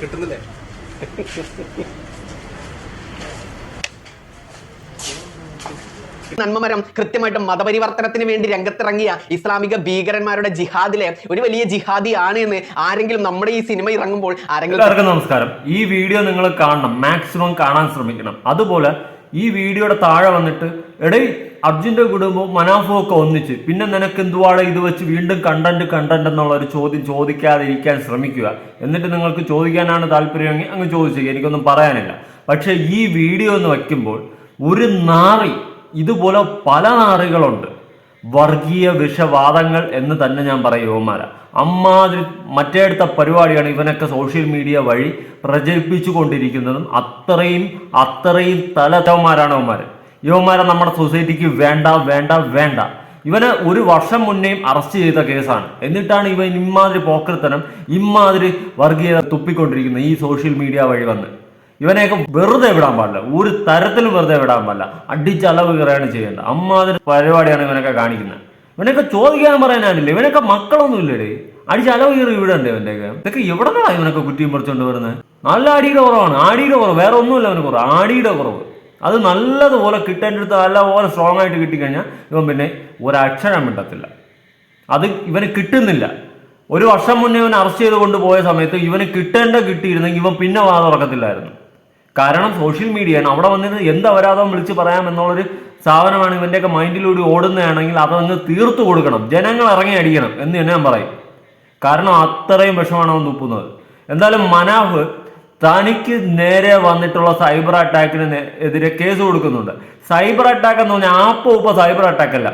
കിട്ടുന്നില്ലേ? നന്മമരം കൃത്യമായിട്ടും മതപരിവർത്തനത്തിന് വേണ്ടി രംഗത്തിറങ്ങിയ ഇസ്ലാമിക ഭീകരന്മാരുടെ ജിഹാദിലെ ഒരു വലിയ ജിഹാദി ആണ് എന്ന് ആരെങ്കിലും നമ്മുടെ ഈ സിനിമ ഇറങ്ങുമ്പോൾ ആരെങ്കിലും നമസ്കാരം. ഈ വീഡിയോ നിങ്ങൾ കാണണം. മാക്സിമം കാണാൻ ശ്രമിക്കണം. അതുപോലെ ഈ വീഡിയോയുടെ താഴെ വന്നിട്ട് എടേ അർജുന്റെ കുടുംബവും മനാഫും ഒക്കെ ഒന്നിച്ച് പിന്നെ നിനക്ക് എന്തുവാണ് ഇത് വെച്ച് വീണ്ടും കണ്ടന്റ് കണ്ടന്റ് എന്നുള്ള ഒരു ചോദ്യം ചോദിക്കാതിരിക്കാൻ ശ്രമിക്കുക. എന്നിട്ട് നിങ്ങൾക്ക് ചോദിക്കാനാണ് താല്പര്യമെങ്കിൽ അങ്ങ് ചോദിച്ചു എനിക്കൊന്നും പറയാനില്ല. പക്ഷേ ഈ വീഡിയോ എന്ന് വയ്ക്കുമ്പോൾ ഒരു നാറി ഇതുപോലെ പല നാറുകളുണ്ട്. വർഗീയ വിഷവാദങ്ങൾ എന്ന് തന്നെ ഞാൻ പറയും യുവമാര അമ്മാതിരി മറ്റേടുത്ത പരിപാടിയാണ് ഇവനൊക്കെ സോഷ്യൽ മീഡിയ വഴി പ്രചരിപ്പിച്ചു കൊണ്ടിരിക്കുന്നതും അത്രയും അത്രയും തലതവന്മാരാണ് ഇവന്മാർ യുവമാരെ നമ്മുടെ സൊസൈറ്റിക്ക് വേണ്ട വേണ്ട വേണ്ട. ഇവനെ ഒരു വർഷം മുന്നേയും അറസ്റ്റ് ചെയ്ത കേസാണ്. എന്നിട്ടാണ് ഇവൻ ഇമാതിരി പോക്കൃത്തനം ഇമാതിരി വർഗീയത തുപ്പിക്കൊണ്ടിരിക്കുന്നത് ഈ സോഷ്യൽ മീഡിയ വഴി വന്ന്. ഇവനെയൊക്കെ വെറുതെ വിടാൻ പാടില്ല. ഒരു തരത്തിലും വെറുതെ വിടാൻ പാടില്ല. അടിച്ചളവ് കയറുകയാണ് ചെയ്യേണ്ടത് അമ്മാതിരി പരിപാടിയാണ് ഇവനൊക്കെ കാണിക്കുന്നത്. ഇവനൊക്കെ ചോദിക്കാൻ പറയാനാണില്ല ഇവനൊക്കെ മക്കളൊന്നും ഇല്ലടേ അടിച്ചളവ് കയറി ഇവിടെയുണ്ട് ഇവന്റെയൊക്കെ. ഇതൊക്കെ എവിടെ നിന്നാണ് ഇവനൊക്കെ കുറ്റിയും പറിച്ചുകൊണ്ട് വരുന്നത്? നല്ല അടിയുടെ കുറവാണ്. ആടിയുടെ കുറവ്. വേറെ ഒന്നുമില്ല അവന് കുറവ്. ആടിയുടെ കുറവ്. അത് നല്ലതുപോലെ കിട്ടേണ്ടടുത്ത് നല്ലപോലെ സ്ട്രോങ് ആയിട്ട് കിട്ടിക്കഴിഞ്ഞാൽ ഇവൻ പിന്നെ ഒരക്ഷരം മിണ്ടത്തില്ല. അത് ഇവന് കിട്ടുന്നില്ല. ഒരു വർഷം മുന്നേ ഇവൻ അറസ്റ്റ് ചെയ്ത് കൊണ്ടുപോയ സമയത്ത് ഇവന് കിട്ടേണ്ട കിട്ടിയിരുന്നെങ്കിൽ ഇവൻ പിന്നെ വാ തുറക്കത്തില്ലായിരുന്നു കാരണം സോഷ്യൽ മീഡിയയാണ് അവിടെ വന്നിട്ട് എന്ത് അപരാധം വിളിച്ച് പറയാം എന്നുള്ളൊരു സാധനമാണ് ഇവന്റെയൊക്കെ മൈൻഡിലൂടെ ഓടുന്നതാണെങ്കിൽ അതങ്ങ് തീർത്തു കൊടുക്കണം. ജനങ്ങൾ ഇറങ്ങി അടിക്കണം എന്ന് തന്നെ ഞാൻ പറയും. കാരണം അത്രയും വിഷമാണ് അവൻ തുപ്പുന്നത്. എന്തായാലും മനാഫ് തനിക്ക് നേരെ വന്നിട്ടുള്ള സൈബർ അറ്റാക്കിന് എതിരെ കേസ് കൊടുക്കുന്നുണ്ട്. സൈബർ അറ്റാക്ക് എന്ന് പറഞ്ഞാൽ ആപ്പ് ഉപ്പ സൈബർ അറ്റാക്ക് അല്ല.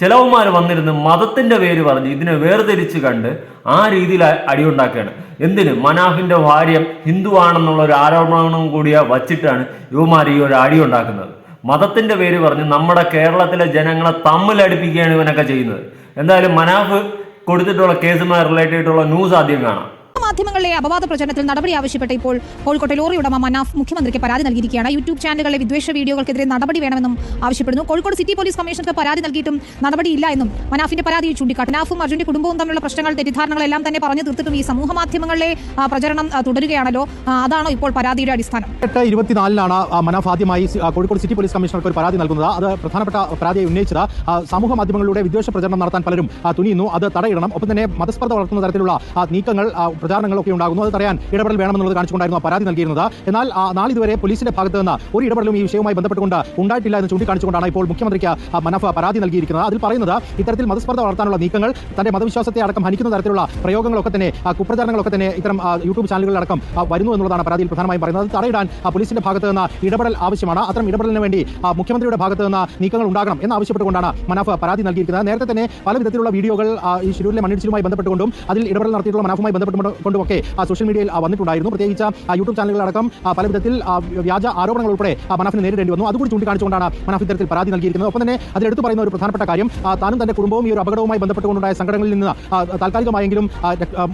ചിലവന്മാർ വന്നിരുന്ന് മതത്തിന്റെ പേര് പറഞ്ഞ് ഇതിനെ വേർതിരിച്ച് കണ്ട് ആ രീതിയിൽ അടിയുണ്ടാക്കുകയാണ്. എന്തിന്? മനാഫിന്റെ ഭാര്യ ഹിന്ദു ആണെന്നുള്ള ഒരു ആരോപണം കൂടിയ വച്ചിട്ടാണ് യുവമാർ ഈ ഒരു അടി ഉണ്ടാക്കുന്നത്. മതത്തിന്റെ പേര് പറഞ്ഞ് നമ്മുടെ കേരളത്തിലെ ജനങ്ങളെ തമ്മിലടിപ്പിക്കുകയാണ് ഇവനൊക്കെ ചെയ്യുന്നത്. എന്തായാലും മനാഫ് കൊടുത്തിട്ടുള്ള കേസുമായി റിലേറ്റഡ് ആയിട്ടുള്ള ന്യൂസ് ആദ്യം കാണാം. മാധ്യമങ്ങളിലെ അപവാദ പ്രചരണത്തിൽ നടപടി ആവശ്യപ്പെട്ട് ഇപ്പോൾ കോഴിക്കോട്ടെ ലോറി ഉടമ മനാഫ് മുഖ്യമന്ത്രിക്ക് പരാതി നൽകിയിരിക്കുകയാണ്. യൂട്യൂബ് ചാനലുകളിലെ വിദ്വേഷ വീഡിയോകൾക്കെതിരെ നടപടി വേണമെന്നും ആവശ്യപ്പെടുന്നു. കോഴിക്കോട് സിറ്റി പോലീസ് കമ്മീഷണർക്ക് പരാതി നൽകിയിട്ടും നടപടിയില്ല എന്നും മനാഫിന്റെ പരാതിയിൽ ചൂണ്ടിക്കാട്ടി മനാഫും അർജുന്റെ കുടുംബവും തമ്മിലുള്ള പ്രശ്നങ്ങൾ തെറ്റിദ്ധാരണകളെല്ലാം തന്നെ പറഞ്ഞു തീർത്തിട്ടും ഈ സമൂഹ മാധ്യമങ്ങളിലെ പ്രചരണം തുടരുകയാണല്ലോ. അതാണോ ഇപ്പോൾ പരാതിയുടെ അടിസ്ഥാനം? എട്ട് ഇരുപത്തിനാലിനാണ് മനാഫ് ആദ്യമായി കോഴിക്കോട് സിറ്റി പോലീസ് കമ്മീഷണർക്ക് ഒരു പരാതി നൽകുന്നത്. അത് പ്രധാനപ്പെട്ട പരാതിയെ ഉന്നയിച്ചത് സമൂഹ മാധ്യമങ്ങളിലൂടെ വിദ്വേഷ പ്രചരണം നടത്താൻ പലരും തുനിയുന്നു. അത് തടയിടണം. ഒപ്പം തന്നെ മതസ്പർദ്ധ വളർത്തുന്ന തരത്തിലുള്ള നീക്കങ്ങൾ പ്രചാരണങ്ങളൊക്കെ ഉണ്ടാകുന്നു. അത് തടയാൻ ഇടപെടൽ വേണമെന്നുള്ളത് കാണിച്ചുകൊണ്ടായിരുന്നു പരാതി നൽകിയിരുന്നത്. എന്നാൽ നാളിതുവരെ പോലീസിന്റെ ഭാഗത്ത് നിന്ന് ഒരു ഇടപെടലും ഈ വിഷയവുമായി ബന്ധപ്പെട്ടുകൊണ്ട് ഉണ്ടായിട്ടില്ല എന്ന് ചൂണ്ടിക്കാണിച്ചുകൊണ്ടാണ് ഇപ്പോൾ മുഖ്യമന്ത്രിക്ക് മനഫ പരാതി നൽകിയിരിക്കുന്നത്. അതിൽ പറയുന്നത് ഇത്തരത്തിൽ മതസ്പർദ്ധ വളർത്താനുള്ള നീക്കങ്ങൾ തന്റെ മതവിശ്വാസത്തെ അടക്കം ഹനിക്കുന്ന തരത്തിലുള്ള പ്രയോഗങ്ങളൊക്കെ തന്നെ കുപ്രചാരണങ്ങളൊക്കെ തന്നെ ഇത്തരം യൂട്യൂബ് ചാനലുകളിലടക്കം വരുന്നു എന്നുള്ളതാണ് പരാതിയിൽ പ്രധാനമായും പറയുന്നത്. തടയിടാൻ പോലീസിന്റെ ഭാഗത്ത് നിന്ന് ഇടപെടൽ ആവശ്യമാണ്. അത്തരം ഇടപെടലിന് വേണ്ടി മുഖ്യമന്ത്രിയുടെ ഭാഗത്ത് നിന്ന് നീക്കങ്ങൾ ഉണ്ടാകണം എന്നാവശ്യപ്പെട്ടുകൊണ്ടാണ് മനഫ പരാതി നൽകിയിരിക്കുന്നത്. നേരത്തെ തന്നെ പല വിധത്തിലുള്ള വീഡിയോകൾ ഈ ഷിരൂരിലെ മണ്ണിടിച്ചിലുമായി ബന്ധപ്പെട്ടുകൊണ്ടും അതിൽ ഇടപെടൽ നടത്തിയിട്ടുള്ള മനഫുമായി ബന്ധപ്പെട്ടുകൊണ്ടുമൊക്കെ ആ, സോഷ്യൽ മീഡിയയിൽ വന്നിട്ടുണ്ടായിരുന്നു. പ്രത്യേകിച്ച് യൂട്യൂബ് ചാനലുകളടക്കം പല വിധത്തിൽ വ്യാജ ആരോപണങ്ങൾ ഉൾപ്പെടെ മനാഫിന് നേരിടേണ്ടി വന്നു. അതുകൂടി ചൂണ്ടിക്കാണിച്ചുകൊണ്ടാണ് മനാഫ് ഇത്തരത്തിൽ പരാതി നൽകിയിരിക്കുന്നത്. ഒപ്പം തന്നെ അതിലെടുത്തു പറയുന്ന ഒരു പ്രധാനപ്പെട്ട കാര്യം താനും തന്റെ കുടുംബവും ഈ ഒരു അപകടവുമായി ബന്ധപ്പെട്ടുകൊണ്ടുണ്ടായ സംഘടനകളിൽ നിന്ന് താൽക്കാലികമായെങ്കിലും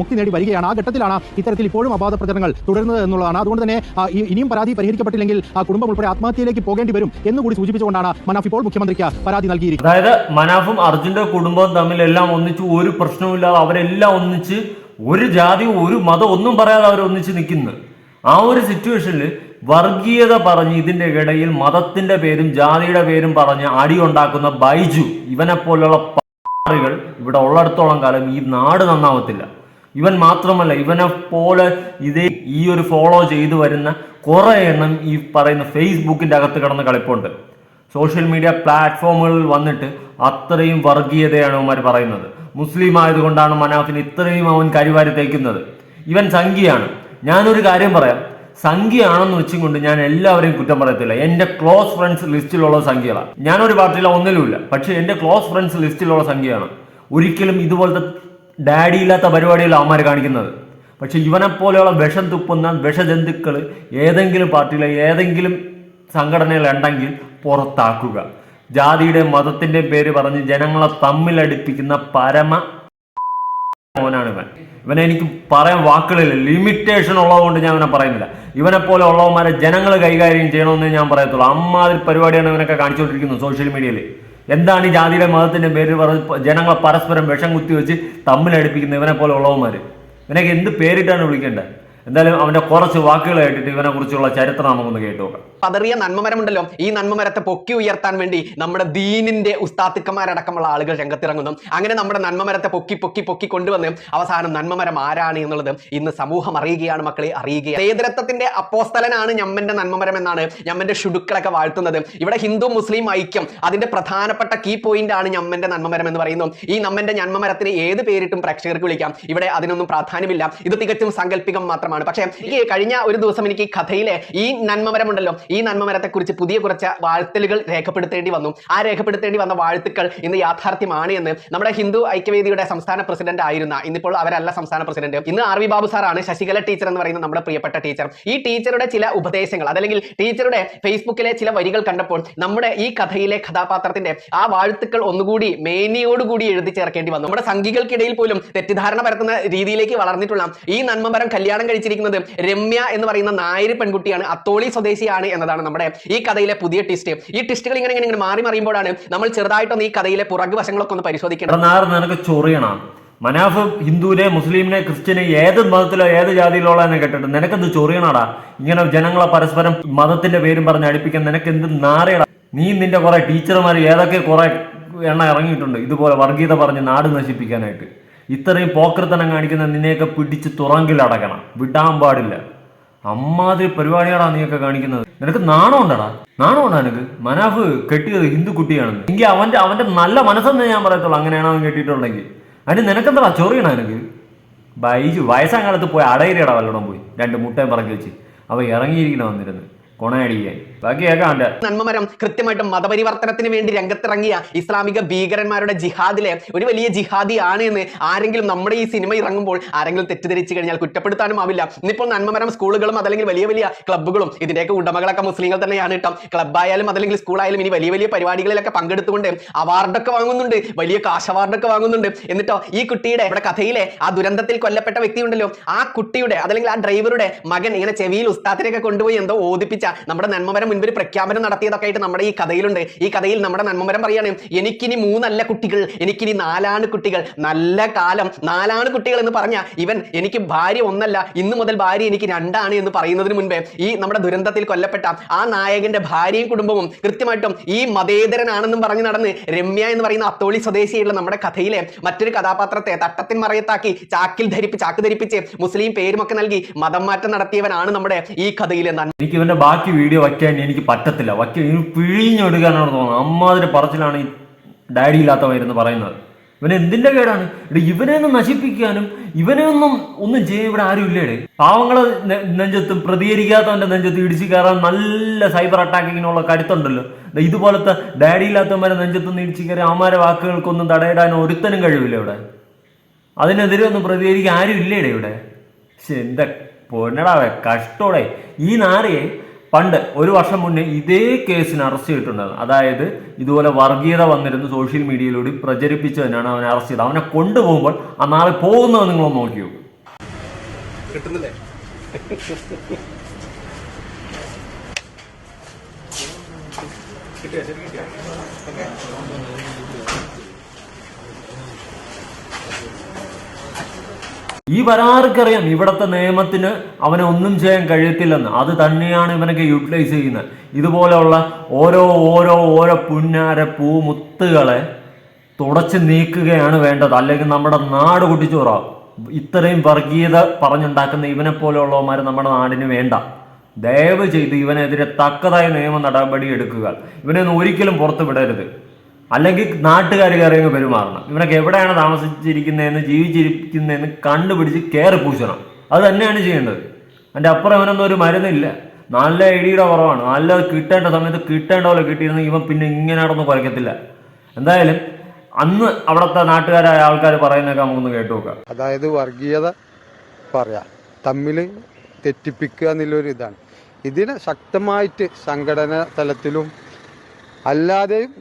മുക്തി നേടി വരികയാണ്. ആ ഘട്ടത്തിലാണ് ഇത്തരത്തിൽ ഇപ്പോഴും അപാത പ്രചരണങ്ങൾ തുടരുന്നത് എന്നുള്ളതാണ്. അതുകൊണ്ട് തന്നെ ഇനിയും പരാതി പരിഹരിക്കപ്പെട്ടില്ലെങ്കിൽ കുടുംബം ഉൾപ്പെടെ ആത്മഹത്യയിലേക്ക് പോകേണ്ടി വരും എന്നുകൂടി സൂചിപ്പിച്ചുകൊണ്ടാണ് മനാഫ് ഇപ്പോൾ മുഖ്യമന്ത്രിക്ക് പരാതി നൽകിയിരിക്കുന്നത്. അതായത് മനാഫും അർജുന്റെ കുടുംബവും തമ്മിൽ എല്ലാം ഒന്നിച്ചു ഒരു പ്രശ്നവുമില്ലാതെ അവരെല്ലാം ഒന്നിച്ച് ഒരു ജാതി ഒരു മതം ഒന്നും പറയാതെ അവർ ഒന്നിച്ച് നിൽക്കുന്നു. ആ ഒരു സിറ്റുവേഷനിൽ വർഗീയത പറഞ്ഞ് ഇതിന്റെ ഇടയിൽ മതത്തിന്റെ പേരും ജാതിയുടെ പേരും പറഞ്ഞ് അടി ഉണ്ടാക്കുന്ന ബൈജു ഇവനെ പോലുള്ള പാറികൾ ഇവിടെ ഉള്ളിടത്തോളം കാലം ഈ നാട് നന്നാവത്തില്ല. ഇവൻ മാത്രമല്ല ഇവനെ പോലെ ഇതേ ഈ ഒരു ഫോളോ ചെയ്തു വരുന്ന കുറേ എണ്ണം ഈ പറയുന്ന ഫേസ്ബുക്കിന്റെ അകത്ത് കിടന്ന് കളിപ്പുണ്ട്. സോഷ്യൽ മീഡിയ പ്ലാറ്റ്ഫോമുകളിൽ വന്നിട്ട് അത്രയും വർഗീയതയാണ് അവന്മാർ പറയുന്നത്. മുസ്ലിം ആയതുകൊണ്ടാണ് മനാഫിന് ഇത്രയും അവൻ കരിവാരി തേക്കുന്നത്. ഇവൻ സംഖ്യയാണ്. ഞാനൊരു കാര്യം പറയാം. സംഖ്യയാണെന്ന് വെച്ചും കൊണ്ട് ഞാൻ എല്ലാവരെയും കുറ്റം പറയത്തില്ല. എന്റെ ക്ലോസ് ഫ്രണ്ട്സ് ലിസ്റ്റിലുള്ള സംഖ്യകളാണ് ഞാനൊരു പാർട്ടിയിലെ ഒന്നിലുമില്ല. പക്ഷെ എന്റെ ക്ലോസ് ഫ്രണ്ട്സ് ലിസ്റ്റിലുള്ള സംഖ്യയാണ്. ഒരിക്കലും ഇതുപോലത്തെ ഡാഡി ഇല്ലാത്ത പരിപാടികളിൽ അവന്മാർ കാണിക്കുന്നത്. പക്ഷെ ഇവനെപ്പോലെയുള്ള വിഷം തുപ്പുന്ന വിഷജന്തുക്കൾ ഏതെങ്കിലും പാർട്ടിയിലെ ഏതെങ്കിലും സംഘടനയിലുണ്ടെങ്കിൽ പുറത്താക്കുക. ജാതിയുടെ മതത്തിന്റെ പേര് പറഞ്ഞ് ജനങ്ങളെ തമ്മിലടിപ്പിക്കുന്ന പരമ മോനാണ് ഇവൻ. ഇവനെ എനിക്ക് പറയാൻ വാക്കുകളില്ല. ലിമിറ്റേഷൻ ഉള്ളതുകൊണ്ട് ഞാൻ ഇവനെ പറയുന്നില്ല. ഇവനെ പോലെ ഉള്ളവന്മാരെ ജനങ്ങൾ കൈകാര്യം ചെയ്യണമെന്ന് ഞാൻ പറയത്തുള്ളൂ. അമ്മാതിരി പരിപാടിയാണ് ഇവനൊക്കെ കാണിച്ചുകൊണ്ടിരിക്കുന്നത് സോഷ്യൽ മീഡിയയിൽ എന്താണ് ഈ ജാതിയുടെ മതത്തിന്റെ പേര് പറഞ്ഞ് ജനങ്ങളെ പരസ്പരം വിഷം കുത്തി വെച്ച് തമ്മിലടിപ്പിക്കുന്ന ഇവനെ പോലെ ഉള്ളവന്മാർ ഇവനൊക്കെ എന്ത് പേരിട്ടാണ് വിളിക്കേണ്ടത്? എന്തായാലും അവന്റെ കുറച്ച് വാക്കുകൾ കേട്ടിട്ട് ഇവനെ കുറിച്ചുള്ള ചരിത്രം നമുക്കൊന്ന് കേട്ടു പതറിയ നന്മമരമുണ്ടല്ലോ. ഈ നന്മമരത്തെ പൊക്കി ഉയർത്താൻ വേണ്ടി നമ്മുടെ ദീനിന്റെ ഉസ്താത്തുക്കന്മാരടക്കമുള്ള ആളുകൾ രംഗത്തിറങ്ങുന്നു. അങ്ങനെ നമ്മുടെ നന്മമരത്തെ പൊക്കി പൊക്കി പൊക്കി കൊണ്ടുവന്ന് അവസാനം നന്മമരം ആരാണ് എന്നുള്ളത് ഇന്ന് സമൂഹം അറിയുകയാണ് മക്കളെ അറിയുകയാണ്. ഏതരത്വത്തിന്റെ അപ്പോസ്തലനാണ് ഞമ്മന്റെ നന്മമരം എന്നാണ് ഞമ്മന്റെ ഷുഡുക്കളൊക്കെ വാഴ്ത്തുന്നത്. ഇവിടെ ഹിന്ദു മുസ്ലിം ഐക്യം അതിന്റെ പ്രധാനപ്പെട്ട കീ പോയിന്റ് ആണ് ഞമ്മന്റെ നന്മമരം എന്ന് പറയുന്നു. ഈ നമ്മന്റെ നന്മമരത്തിന് ഏത് പേരിട്ടും പ്രേക്ഷകർക്ക് വിളിക്കാം. ഇവിടെ അതിനൊന്നും പ്രാധാന്യമില്ല. ഇത് തികച്ചും സങ്കല്പികം മാത്രമാണ്. പക്ഷേ എനിക്ക് കഴിഞ്ഞ ഒരു ദിവസം എനിക്ക് ഈ കഥയിലെ ഈ നന്മമരമുണ്ടല്ലോ ഈ നന്മമരത്തെ കുറിച്ച് പുതിയ കുറച്ച് വാഴ്ത്തലുകൾ രേഖപ്പെടുത്തേണ്ടി വന്നു. ആ രേഖപ്പെടുത്തേണ്ടി വന്ന വാഴ്ത്തുക്കൾ ഇന്ന് യാഥാർത്ഥ്യമാണ് എന്ന് നമ്മുടെ ഹിന്ദു ഐക്യവേദിയുടെ സംസ്ഥാന പ്രസിഡന്റ് ആയിരുന്ന ഇന്നിപ്പോൾ അവരല്ല സംസ്ഥാന പ്രസിഡന്റ് ഇന്ന് ആർ വി ബാബു സാറാണ് ശശികല ടീച്ചർ എന്ന് പറയുന്ന നമ്മുടെ പ്രിയപ്പെട്ട ടീച്ചർ ഈ ടീച്ചറുടെ ചില ഉപദേശങ്ങൾ അതല്ലെങ്കിൽ ടീച്ചറുടെ ഫേസ്ബുക്കിലെ ചില വരികൾ കണ്ടപ്പോൾ നമ്മുടെ ഈ കഥയിലെ കഥാപാത്രത്തിന്റെ ആ വാഴ്ത്തുക്കൾ ഒന്നുകൂടി മേനിയോടുകൂടി എഴുതി ചേർക്കേണ്ടി വന്നു. നമ്മുടെ സംഘികൾക്കിടയിൽ പോലും തെറ്റിദ്ധാരണ പരത്തുന്ന രീതിയിലേക്ക് വളർന്നിട്ടുള്ള ഈ നന്മമരം കല്യാണം കഴിച്ചിരിക്കുന്നത് രമ്യ എന്ന് പറയുന്ന നായര് പെൺകുട്ടിയാണ് അത്തോളി സ്വദേശിയാണ് എന്നതാണ് നമ്മുടെ ഈ കഥയിലെ പുതിയ ട്വിസ്റ്റ് ഈ ട്വിസ്റ്റുകൾ ഇങ്ങനെ ഇങ്ങനെ ഇങ്ങനെ മാറി മറിയുമ്പോഴാണ് നമ്മൾ ചെറുതായിട്ടൊന്ന് ഈ കഥയിലെ പുറകു വശങ്ങളൊക്കെ ഒന്ന് പരിശോധിക്കണം നിനക്ക് മനാഫ് ഹിന്ദുവിനെ മുസ്ലിമിനെ ക്രിസ്ത്യനെ ഏത് മതത്തിലോ ഏത് ജാതിയിലോ എന്ന് കേട്ടിട്ട് നിനക്കെന്ത് ചൊറിയണടാ ഇങ്ങനെ ജനങ്ങളെ പരസ്പരം മതത്തിന്റെ പേരും പറഞ്ഞ് അടുപ്പിക്കാൻ നിനക്ക് എന്ത് നാറിയടാ നീ നിന്റെ കുറെ ടീച്ചർമാർ ഏതൊക്കെ കുറെ എണ്ണ ഇറങ്ങിയിട്ടുണ്ട്. ഇതുപോലെ വർഗീയത പറഞ്ഞ് നാട് നശിപ്പിക്കാനായിട്ട്. ഇത്രയും പോക്കൃത്തനം കാണിക്കുന്ന നിന്നെയൊക്കെ പിടിച്ച് തുറങ്കിലടക്കണം വിടാൻ പാടില്ല. അമ്മാതിരി പരിപാടിയാടാ നീയൊക്കെ കാണിക്കുന്നത്. നിനക്ക് നാണം ഉണ്ടടാ. ഉണ്ടാ നിനക്ക്? മനാഫ് കെട്ടിയത് ഹിന്ദു കുട്ടിയാണെന്ന്. എങ്കിൽ അവന്റെ അവന്റെ നല്ല മനസ്സെന്ന് ഞാൻ പറയത്തുള്ളൂ. അങ്ങനെയാണോ അവൻ കെട്ടിയിട്ടുണ്ടെങ്കിൽ. അതിന് നിനക്കെന്താ ചൊറിയണ നിനക്ക്? ബൈജു വയസ്സാം കാലത്ത് പോയി അടയിരിടാ വല്ലടം പോയി. രണ്ട് മുട്ടയും പറക്കി വെച്ച്. അവ ഇറങ്ങിയിരിക്കണം വന്നിരുന്നു. കൊണയടിക്കാൻ ബാക്കി നന്മമരം കൃത്യമായിട്ടും മതപരിവർത്തനത്തിന് വേണ്ടി രംഗത്തിറങ്ങിയ ഇസ്ലാമിക ഭീകരന്മാരുടെ ജിഹാദിലെ ഒരു വലിയ ജിഹാദി ആണ് എന്ന് ആരെങ്കിലും നമ്മുടെ ഈ സിനിമ ഇറങ്ങുമ്പോൾ ആരെങ്കിലും തെറ്റിദ്ധരിച്ചു കഴിഞ്ഞാൽ കുറ്റപ്പെടുത്താനും ആവില്ല. ഇന്നിപ്പോൾ നന്മമരം സ്കൂളുകളും അതല്ലെങ്കിൽ വലിയ വലിയ ക്ലബ്ബുകളും ഇതിന്റെയൊക്കെ ഉടമകളൊക്കെ മുസ്ലിങ്ങൾ തന്നെയാണ് കേട്ടോ. ക്ലബ്ബായാലും അതല്ലെങ്കിൽ സ്കൂളായാലും ഇനി വലിയ വലിയ പരിപാടികളിലൊക്കെ പങ്കെടുത്തുകൊണ്ട് അവാർഡൊക്കെ വാങ്ങുന്നുണ്ട്. വലിയ കാശ് അവാർഡൊക്കെ വാങ്ങുന്നുണ്ട്. എന്നിട്ടോ ഈ കുട്ടിയുടെ ഇവിടെ കഥയിലെ ആ ദുരന്തത്തിൽ കൊല്ലപ്പെട്ട വ്യക്തി ഉണ്ടല്ലോ ആ കുട്ടിയുടെ അതല്ലെങ്കിൽ ആ ഡ്രൈവറുടെ മകൻ ഇങ്ങനെ ചെവിയിൽ ഉസ്താത്തിനെയൊക്കെ കൊണ്ടുപോയി എന്തോ ഓദിപ്പിച്ച നമ്മുടെ നന്മമരം മുൻപ് ഒരു പ്രഖ്യാപനം നടത്തിയതൊക്കെ ആയിട്ട് നമ്മുടെ ഈ കഥയിലുണ്ട്. ഈ കഥയിൽ നമ്മുടെ നന്മമരം പറയാണ് എനിക്കിനി മൂന്നല്ല കുട്ടികൾ എനിക്കിനി നാലാണ് കുട്ടികൾ. നല്ല കാലം നാലാണ് കുട്ടികൾ എന്ന് പറഞ്ഞ ഇവൻ എനിക്ക് ഭാര്യ ഒന്നല്ല ഇന്നു മുതൽ ഭാര്യ എനിക്ക് രണ്ടാണ് എന്ന് പറയുന്നതിന് മുൻപേ ഈ നമ്മുടെ ദുരന്തത്തിൽ കൊല്ലപ്പെട്ട ആ നായകന്റെ ഭാര്യയും കുടുംബവും കൃത്യമായിട്ടും ഈ മതേതരനാണെന്നും പറഞ്ഞ് നടന്ന് രമ്യ എന്ന് പറയുന്ന അത്തോളി സ്വദേശിയുള്ള നമ്മുടെ കഥയിലെ മറ്റൊരു കഥാപാത്രത്തെ തട്ടത്തിൻ മറയത്താക്കി ചാക്കിൽ ധരിപ്പിച്ച് ചാക്ക് ധരിപ്പിച്ച് മുസ്ലിം പേരുമൊക്കെ നൽകി മതം മാറ്റം നടത്തിയവനാണ് നമ്മുടെ ഈ കഥയിലെ എനിക്ക് ഇവന്റെ ബാക്കി വീഡിയോ വയ്ക്കാൻ എനിക്ക് പറ്റത്തില്ല. വക്കീൽ ഇനി പിഴിഞ്ഞെടുക്കാനാണ് തോന്നുന്നത്. അമ്മാതിരി പറച്ചിലാണ് ഈ ഡാഡി ഇല്ലാത്തവരെന്ന് പറയുന്നത്. ഇവനെ എന്തിന്റെ കേടാണ്? ഇവിടെ ഇവനെ ഒന്ന് നശിപ്പിക്കാനും ഇവനെ ഒന്നും ഒന്നും ചെയ്യാൻ ഇവിടെ ആരും ഇല്ലേടെ. പാവങ്ങളെ നെഞ്ചത്ത് പ്രതികരിക്കാത്തവന്റെ നെഞ്ചത്ത് ഇടിച്ചു കയറാൻ നല്ല സൈബർ അറ്റാക്കിങ്ങിനുള്ള കരുത്തുണ്ടല്ലോ. ഇതുപോലത്തെ ഡാഡി ഇല്ലാത്തവന്മാരെ നെഞ്ചത്തുനിന്ന് ഇടിച്ചു കയറി അവന്മാരെ വാക്കുകൾക്കൊന്നും തടയിടാൻ ഒരുത്തനും കഴിവില്ല ഇവിടെ. അതിനെതിരെ ഒന്നും പ്രതികരിക്കാൻ ആരും ഇല്ലേടെ ഇവിടെ. പക്ഷെ എന്താ പൊന്നടാവേ കഷ്ടോടെ. ഈ നാരയെ പണ്ട് ഒരു വർഷം മുന്നേ ഇതേ കേസിന് അറസ്റ്റ് ചെയ്തിട്ടുണ്ടായിരുന്നു. അതായത് ഇതുപോലെ വർഗീയത വന്നിരുന്ന് സോഷ്യൽ മീഡിയയിലൂടെ പ്രചരിപ്പിച്ചതിനാണ് അവനെ അറസ്റ്റ് ചെയ്തത്. അവനെ കൊണ്ടുപോകുമ്പോൾ ആ നാളെ പോകുന്നത് നോക്കിയോ? നോക്കി നോക്കും ഈ വരാർക്കറിയാം ഇവിടത്തെ നിയമത്തിന് അവനെ ഒന്നും ചെയ്യാൻ കഴിയത്തില്ലെന്ന്. അത് തന്നെയാണ് ഇവനൊക്കെ യൂട്ടിലൈസ് ചെയ്യുന്നത്. ഇതുപോലെയുള്ള ഓരോ ഓരോ ഓരോ പുന്നാര പൂമുത്തുകളെ തുടച്ച് നീക്കുകയാണ് വേണ്ടത്. അല്ലെങ്കിൽ നമ്മുടെ നാട് കുട്ടിച്ചോറാവും ഇത്രയും വർഗീയത പറഞ്ഞുണ്ടാക്കുന്ന ഇവനെ പോലെയുള്ളവന്മാർ നമ്മുടെ നാടിന് വേണ്ട. ദയവ് ചെയ്ത് ഇവനെതിരെ തക്കതായ നിയമ നടപടി എടുക്കുക. ഇവനെ ഒരിക്കലും പുറത്തു വിടരുത്. അല്ലെങ്കിൽ നാട്ടുകാർ കയറിയങ്ങ് പെരുമാറണം. ഇവനൊക്കെ എവിടെയാണ് താമസിച്ചിരിക്കുന്നതെന്ന് ജീവിച്ചിരിക്കുന്നതെന്ന് കണ്ടുപിടിച്ച് കയറി പൂശണം. അത് തന്നെയാണ് ചെയ്യേണ്ടത്. അതിന്റെ അപ്പുറം ഇവനൊന്നും ഒരു മരുന്നില്ല. നല്ല ഇടിയുടെ കുറവാണ്. നല്ല കിട്ടേണ്ട സമയത്ത് കിട്ടേണ്ട പോലെ കിട്ടിയിരുന്നു ഇവൻ പിന്നെ ഇങ്ങനെ നടന്ന് കുറയ്ക്കത്തില്ല എന്തായാലും അന്ന് അവിടുത്തെ നാട്ടുകാരായ ആൾക്കാർ പറയുന്നതൊക്കെ നമുക്കൊന്ന് കേട്ടു നോക്കാം. അതായത് വർഗീയത പറയാം. തമ്മിൽ തെറ്റിപ്പിക്കുക എന്നുള്ളൊരു ഇതാണ്. ഇതിനെ ശക്തമായിട്ട് സംഘടന തലത്തിലും അല്ലാതെയും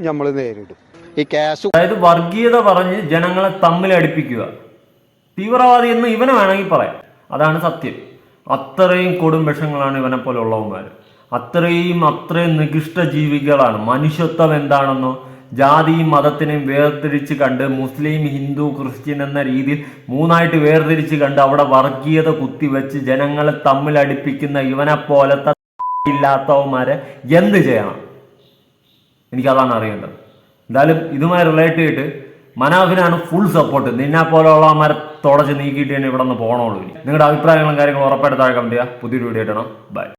നമ്മൾ നേരിടും. ഈ ക്യാഷ് അതായത് വർഗീയത പറഞ്ഞ് ജനങ്ങളെ തമ്മിൽ അടുപ്പിക്കുക. തീവ്രവാദി എന്ന് ഇവനെ വേണമെങ്കിൽ പറയാം. അതാണ് സത്യം. അത്രയും കൊടും വിഷങ്ങളാണ് ഇവനെ പോലെ ഉള്ളവന്മാർ അത്രയും അത്രയും നികൃഷ്ട ജീവികളാണ്. മനുഷ്യത്വം എന്താണെന്നോ ജാതിയും മതത്തിനെയും വേർതിരിച്ച് കണ്ട് മുസ്ലിം ഹിന്ദു ക്രിസ്ത്യൻ എന്ന രീതിയിൽ മൂന്നായിട്ട് വേർതിരിച്ച് കണ്ട് അവിടെ വർഗീയത കുത്തിവെച്ച് ജനങ്ങളെ തമ്മിൽ അടുപ്പിക്കുന്ന ഇവനെ പോലത്തെ ഇല്ലാത്തവന്മാരെ എന്ത് ചെയ്യണം? എനിക്കതാണ് അറിയേണ്ടത്. എന്തായാലും ഇതുമായി റിലേറ്റ് ചെയ്തിട്ട് മനാഫിനാണ് ഫുൾ സപ്പോർട്ട് നിന്നെ പോലെയുള്ളവന്മാരെ തുടച്ച് നീക്കിയിട്ട് തന്നെ ഇവിടെ നിന്ന് പോകണുള്ളൂ നിങ്ങളുടെ അഭിപ്രായങ്ങളും കാര്യങ്ങളും ഉറപ്പായിട്ട് താഴെ കമന്റ് ചെയ്യുക പുതിയൊരു വീഡിയോ ഇടണം ബൈ